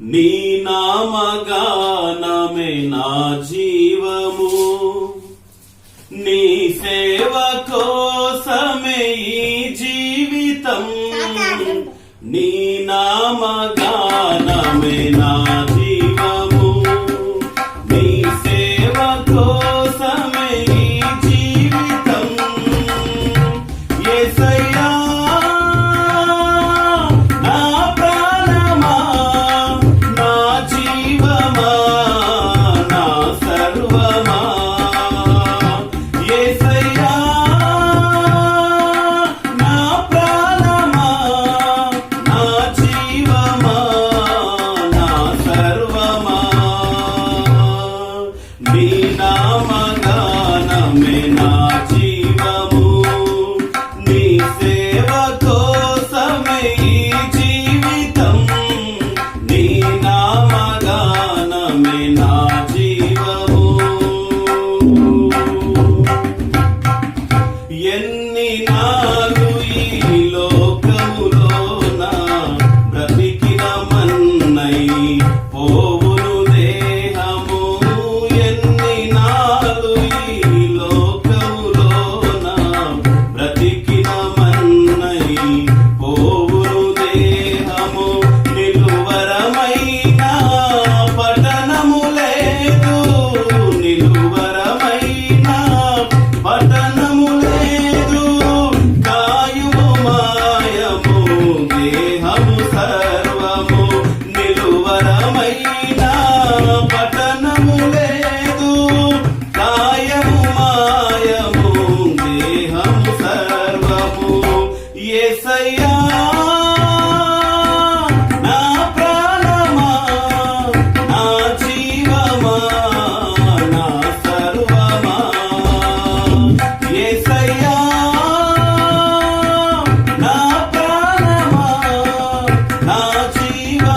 నీ నామగానమే నా జీవము. నీ సేవ కోసమే ఈ జీవితం. నీ నామగా